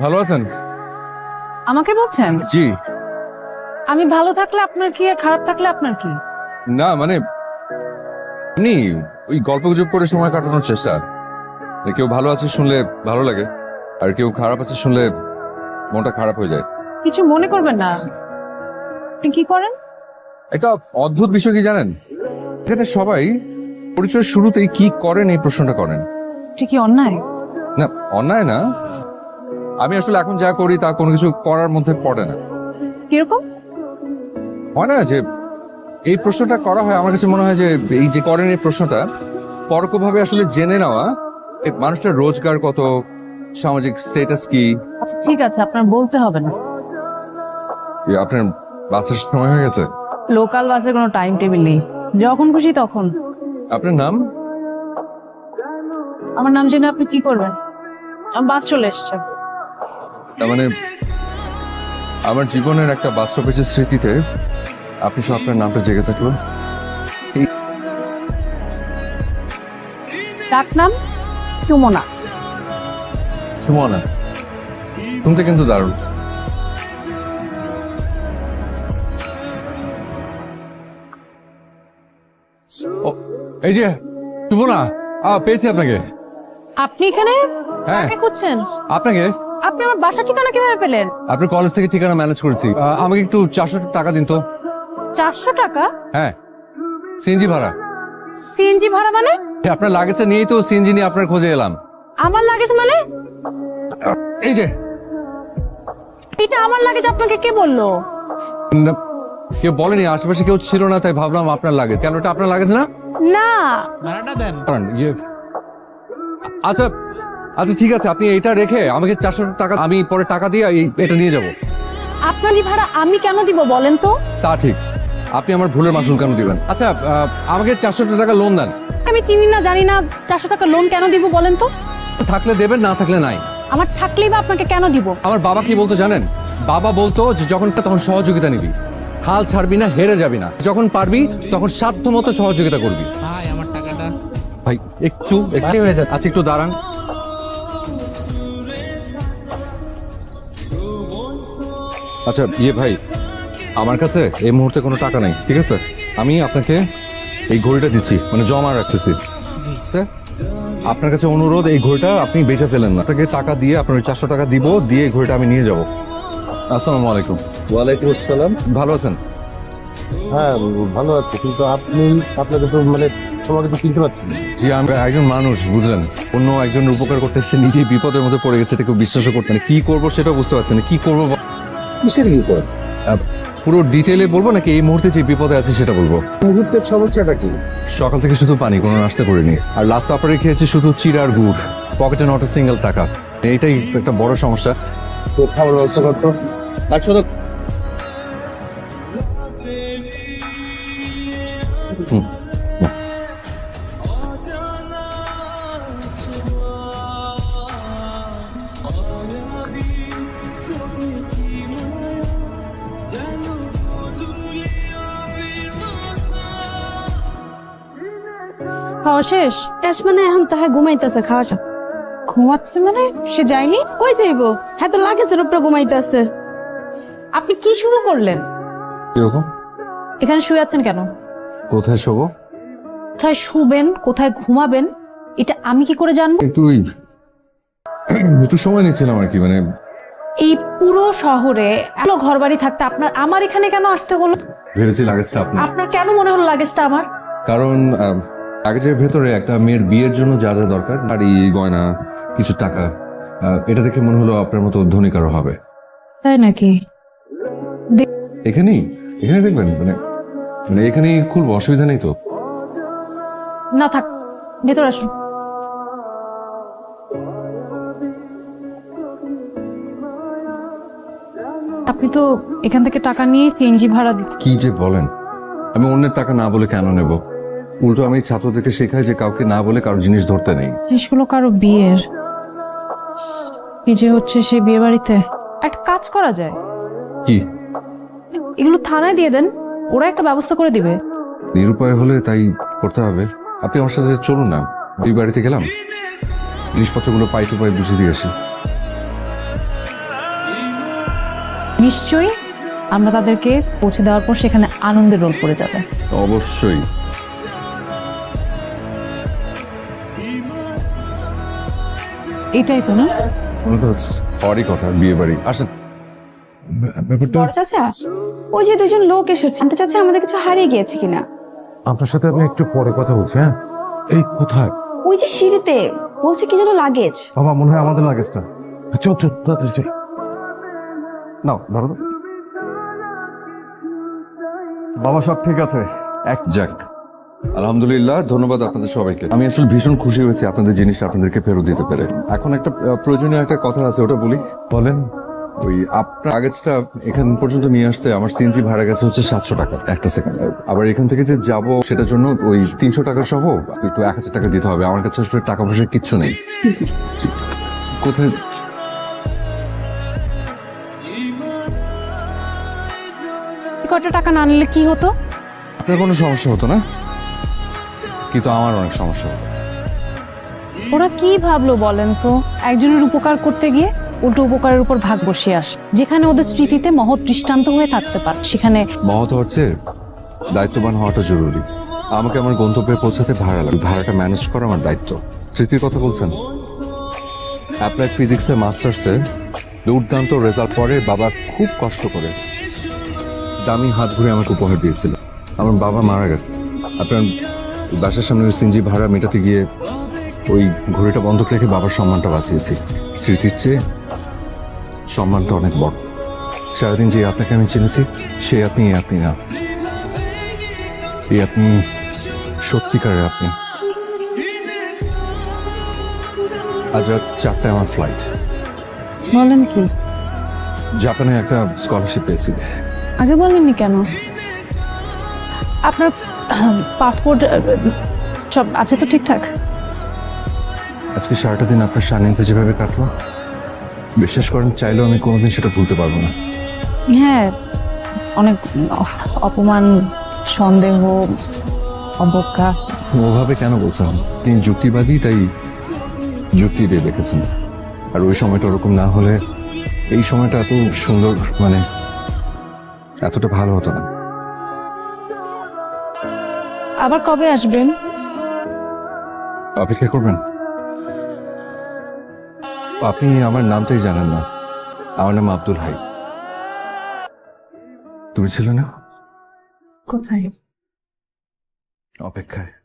ভালো আছেন? আমাকে বলছেন? জি। আমি ভালো থাকলে আপনার কি আর খারাপ থাকলে আপনার কি? না মানে এমনি ওই গল্প গুজব করে সময় কাটানোর চেষ্টা। কেউ ভালো আছে শুনলে ভালো লাগে আর কেউ খারাপ আছে শুনলে মনটা খারাপ হয়ে যায়। কিছু মনে করবেন না। আপনি কি করেন? একটা অদ্ভুত বিষয় কি জানেন? এখানে সবাই পরিচয় শুরুতেই কি করেন এই প্রশ্নটা করেন। ঠিকই অন্যায়? না অন্যায় না আমি আসলে এখন যা করি তা কোনো কিছু করার মধ্যে পড়ে না। কীরকম? হয় না যে এই প্রশ্নটা করা হয় আমার কাছে মনে হয় যে এই যে করেন এই প্রশ্নটা পরোক্ষভাবে আসলে জেনে নেওয়া এই মানুষটার রোজগার কত সামাজিক স্ট্যাটাস কি? আচ্ছা ঠিক আছে আপনার বলতে হবে না। এ, আপনার বাসের সময় হয়ে গেছে? লোকাল বাসের কোনো টাইম টেবিল নেই। যখন খুশি তখন। আপনার নাম? আমার নাম জেনে আপনি কি করবেন? আমার বাস চলে এসছে। তার মানে আমার জীবনের একটা বাস্তবের স্মৃতিতে আপনি সব আপনার নামটা জেগে থাকল। ডাক নাম সুমনা। সুমনা। শুনতে কিন্তু দারুণ। ও, এই যে সুমনা। আ পেয়েছি আপনাকে। আপনি এখানে? হ্যাঁ। খুঁজছেন? আপনাকে? আপনি আমার বাসা ঠিকানা কীভাবে পেলেন? আপনার কলেজ থেকে ঠিকানা ম্যানেজ করেছি। আমাকে একটু চারশো টাকা দিন তো। চারশো টাকা? হ্যাঁ। সিএনজি ভাড়া। সিএনজি ভাড়া মানে? এ, আপনার লাগেজটা নিয়েই তো সিএনজি নিয়ে আপনার খোঁজে এলাম। আমার লাগেজ মানে? এই যে। এটা আমার লাগেজ আপনাকে কে বলল? না, কেউ বলেনি আশেপাশে কেউ ছিল না তাই ভাবলাম আপনার লাগে কেন এটা আপনার লাগেজ না? না। দাঁড়ান, ইয়ে। আচ্ছা আচ্ছা ঠিক আছে আপনি এটা রেখে আমাকে চারশো টাকা আমি পরে টাকা দিয়ে এই এটা নিয়ে যাব। আপনার ভাড়া আমি কেন দিব বলেন তো? তা ঠিক। আপনি আমার ভুলের মাসুল কেন দিবেন? আচ্ছা আহ, আমাকে চারশো টাকা লোন দেন। আমি চিনি না জানি না চারশো টাকা লোন কেন দিব বলেন তো? থাকলে দেবেন না থাকলে নাই। আমার থাকলেই বা আপনাকে কেন দিব? আমার বাবা কি বলতো জানেন? বাবা বলতো যে যখন তখন সহযোগিতা নিবি। হাল ছাড়বি না হেরে যাবি না। যখন পারবি তখন সাধ্য মতো সহযোগিতা করবি। ভাই আমার টাকাটা ভাই একটু একটু হয়ে যাচ্ছে। আচ্ছা একটু দাঁড়ান। আচ্ছা ইয়ে ভাই আমার কাছে এই মুহূর্তে কোনো টাকা নেই ঠিক আছে? আমি আপনাকে এই ঘড়িটা দিচ্ছি মানে জমা রাখতেছি। আচ্ছা? আপনার কাছে অনুরোধ এই ঘড়িটা আপনি বেঁচে ফেলেন না। আপনাকে টাকা দিয়ে আপনার ওই চারশো টাকা দিব দিয়ে এই ঘড়িটা আমি নিয়ে যাব। আসসালামু আলাইকুম। ওয়ালাইকুম আসসালাম। ভালো আছেন? হ্যাঁ ভালো আছে কিন্তু আপনি আপনাকে তো মানে তোমাকে তো চিনতে পারছি জি আমি একজন মানুষ বুঝলেন? অন্য একজনের উপকার করতে এসে নিজেই বিপদের মধ্যে পড়ে গেছে এটা কেউ বিশ্বাসও করতে না। কি করব সেটা বুঝতে পারছি না। কি করব কিসের বিপদ? পুরো ডিটেলে বলব নাকি এই মুহূর্তে যে বিপদে আছে সেটা বলব? মুহূর্তের সমস্যাটা কি? সকাল থেকে শুধু পানি কোনো নাস্তা করিনি। আর লাস্ট আপারে খেয়েছি শুধু চিড় আর গুড়। পকেটে নট সিঙ্গেল টাকা। এইটাই একটা বড় সমস্যা। তো খাবার ব্যবস্থা করতো? আর শুধু খাওয়া শেষ? শেষ মানে এখন তাহা ঘুমাইতেছে খাওয়া শেষ। ঘুমাচ্ছে মানে? সে যায়নি? কই যাইবো? হ্যাঁ তো লাগেছে উপরে ঘুমাইতেছে। আপনি কি শুরু করলেন? কীরকম? এখানে শুয়ে আছেন কেন? কোথায় শোবো? কোথায় শুবেন? কোথায় ঘুমাবেন? এটা আমি কি করে জানব? একটু ওই একটু সময় নিচ্ছিলাম আর কি মানে এই পুরো শহরে এত ঘর বাড়ি থাকতে আপনার আমার এখানে কেন আসতে হলো? ভেবেছি লাগেজটা আপনি আপনার কেন মনে হলো লাগেজটা আমার? কারণ আহ, লাগেজের ভেতরে একটা মেয়ের বিয়ের জন্য যা যা দরকার বাড়ি গয়না কিছু টাকা এটা দেখে মনে হলো আপনার মতো ধনী কারও হবে। তাই নাকি? এখানেই এখানে দেখবেন মানে মানে এখানেই খুব অসুবিধা নেই তো? না থাক ভেতর আসুন। আপনি তো এখান থেকে টাকা নিয়ে সিএনজি ভাড়া দিতে কি যে বলেন? আমি অন্যের টাকা না বলে কেন নেব? উল্টো আমি ছাত্রদেরকে শেখাই যে কাউকে না বলে কারও জিনিস ধরতে নেই। জিনিসগুলো কারও বিয়ের। এই যে হচ্ছে সে বিয়ে বাড়িতে। একটা কাজ করা যায়। কি? এগুলো থানায় দিয়ে দেন। ওরা একটা ব্যবস্থা করে দিবে। নিরুপায় হলে তাই করতে হবে। আপনি আমার সাথে চলুন না। ওই বাড়িতে গেলাম। জিনিসপত্রগুলো পাই টু পাই বুঝে দিয়ে আসি। নিশ্চয়ই আমরা তাদেরকে পৌঁছে দেওয়ার পর সেখানে আনন্দের রোল পড়ে যাবে। অবশ্যই। এটাই তো না? তো হচ্ছে হওয়ারই কথা বিয়ে বাড়ি আসেন। ব্যাপারটা বড় চাচা ওই যে দুজন লোক এসেছে। জানতে চাচ্ছে আমাদের কিছু হারিয়ে গিয়েছে কিনা? আপনার সাথে আমি একটু পরে কথা বলছি হ্যাঁ? এই কোথায়? ওই যে সিঁড়িতে বলছে কি যেন লাগেজ। বাবা মনে হয় আমাদের লাগেজটা। চল চল তাড়াতাড়ি চল। নাও ধরো। বাবা সব ঠিক আছে। এক যাক। আলহামদুলিল্লাহ ধন্যবাদ আপনাদের সবাইকে। আমি আসলে ভীষণ খুশি হয়েছি আপনাদের জিনিসটা আপনাদেরকে ফেরত দিতে পেরে। এখন একটা প্রয়োজনীয় একটা কথা আছে ওটা বলি? বলেন। ওই আপনার আগেজটা এখান পর্যন্ত নিয়ে আসতে আমার সিএনজি ভাড়া গেছে হচ্ছে সাতশো টাকা একটা সেকেন্ড আবার এখান থেকে যে যাব সেটার জন্য ওই তিনশো টাকা সহ একটু এক হাজার টাকা দিতে হবে। আমার কাছে আসলে টাকা পয়সা কিচ্ছু নেই। কোথায়? কয়টা টাকা না আনলে কি হতো? আপনার কোনো সমস্যা হতো না? কিন্তু আমার অনেক সমস্যা হতো ওরা কি ভাবলো বলেন তো? একজনের উপকার করতে গিয়ে উল্টো উপকারের উপর ভাগ বসিয়ে আস। যেখানে ওদের স্মৃতিতে মহৎ দৃষ্টান্ত হয়ে থাকতে পারে। সেখানে মহৎ হচ্ছে দায়িত্ববান হওয়াটা জরুরি। আমাকে আমার গন্তব্যে পৌঁছাতে ভাড়া লাগে। ভাড়াটা ম্যানেজ করা আমার দায়িত্ব। স্মৃতির কথা বলছেন? অ্যাপ্লাইড ফিজিক্সের মাস্টার্সে দুর্দান্ত রেজাল্ট পরে বাবা খুব কষ্ট করে দামি হাত ঘুরে আমাকে উপহার দিয়েছিল। আমার বাবা মারা গেছে। আপনার বাসার সামনে ওই সিনজি ভাড়া মেটাতে গিয়ে ওই ঘড়িটা বন্ধক রেখে বাবার সম্মানটা বাঁচিয়েছি। স্মৃতির চেয়ে সম্মানটা অনেক বড়। সারাদিন যে আপনাকে আমি চিনেছি সে আপনি আপনি না। এই আপনি সত্যিকারের আপনি। আজ রাত চারটায় আমার ফ্লাইট বলেন কি? জাপানে একটা স্কলারশিপ পেয়েছি। আগে বলেননি কেন? আপনার পাসপোর্ট সব আছে তো ঠিকঠাক? আজকে সারাটা দিন আপনার সান্নিধ্যে যেভাবে কাটলো বিশ্বাস করেন চাইলেও আমি কোনোদিন সেটা ভুলতে পারব না। হ্যাঁ অনেক অপমান সন্দেহ অবজ্ঞা। ওভাবে কেন বলছেন? তিনি যুক্তিবাদী তাই যুক্তি দিয়ে দেখেছেন। আর ওই সময়টা ওরকম না হলে এই সময়টা এত সুন্দর মানে এতটা ভালো হতো না। আবার কবে আসবেন? অপেক্ষা করবেন। আপনি আমার নামটাই জানেন না। আমার নাম আব্দুল হাই। তুমি ছিল না? কোথায়? অপেক্ষায়।